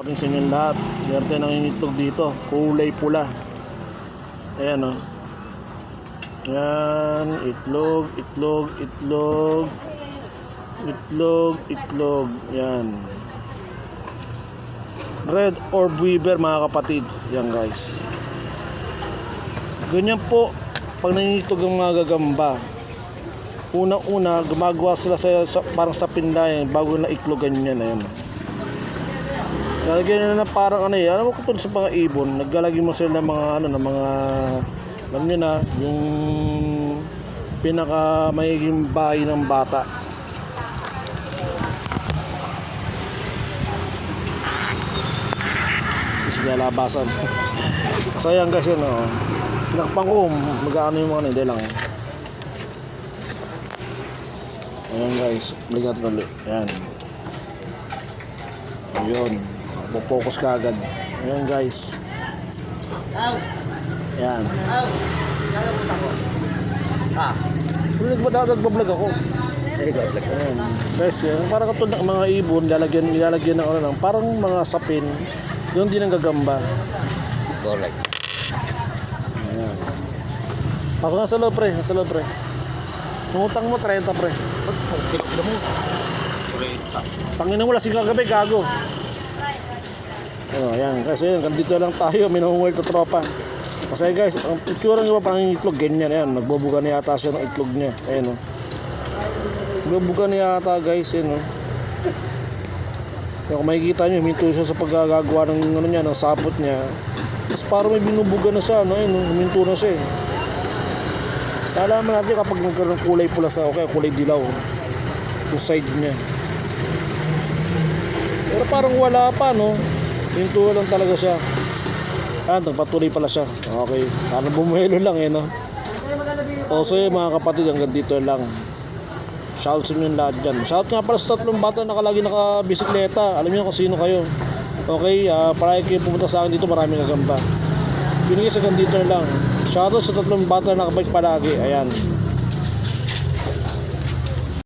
Morning sa inyo lahat. Swerte ng itlog dito. Kulay pula. Ayan o. Yan. Itlog, itlog, itlog. Itlog, itlog. Yan. Red orb weaver mga kapatid. Yan guys. Ganyan po pag nangingitlog ang mga gagamba. Unang-una, gumagawa sila sa, sa parang sa pindayan bago na iklogan yan. Ayan. Lalagyan nila ng parang ano eh, alam mo kung sa mga ibon, naglalagay mo sila ng mga ano, ng mga, alam nyo na, yung pinaka mayiging bahay ng bata. Kasi lalabasan. so yan guys yun, oh. Pinakpang ko, mag-ano yung mga hindi lang. eh. Ayan guys, balikat ko ulit. Ayan. Ayun. Pupokus ka agad. Ayan guys. Ayan. Ah, Kung nagba- nagbablog ako. eh. Ayan. Guys, yan. Parang katulad ng mga ibon, lalagyan, nilalagyan ng ano lang. Parang mga sapin. Doon din ang gagamba. Correct. Ayan. Pasok nga sa loob, pre. Sa loob, pre. Umutang mo, 30, pre. Correct. Panginoon mo lasing kagabi, gago. Ano, ayan. Kasi dito lang tayo, minungulit na tropa. Kasi guys, ang itsura niya pa parang itlog, ganyan yan. Nagbubuga na yata siya ng itlog niya. Ayan o. Nagbubuga na yata guys, yun o. Kaya kung makikita niyo, huminto siya sa paggagawa ng, ano niya, ng sapot niya. Tapos parang may binubuga na siya, no? Ayun, o, huminto na siya eh. Alaman natin kapag nagkaroon ng kulay pula sa, o kaya kulay dilaw. Yung side niya. Pero parang wala pa, no? Hinto lang talaga siya. Ah, nagpatuloy pala siya. Okay. Parang bumuhelo lang, eh, no? O, so yun, mga kapatid, hanggang dito lang. Shout sa inyo lahat dyan. Shout nga pala sa tatlong bata na nakalagi nakabisikleta. Alam niyo kung sino kayo. Okay, uh, para kayo pumunta sa akin dito, maraming gagamba. Hanggang dito na lang. Shoutout sa tatlong bata na nakabike palagi. Ayan.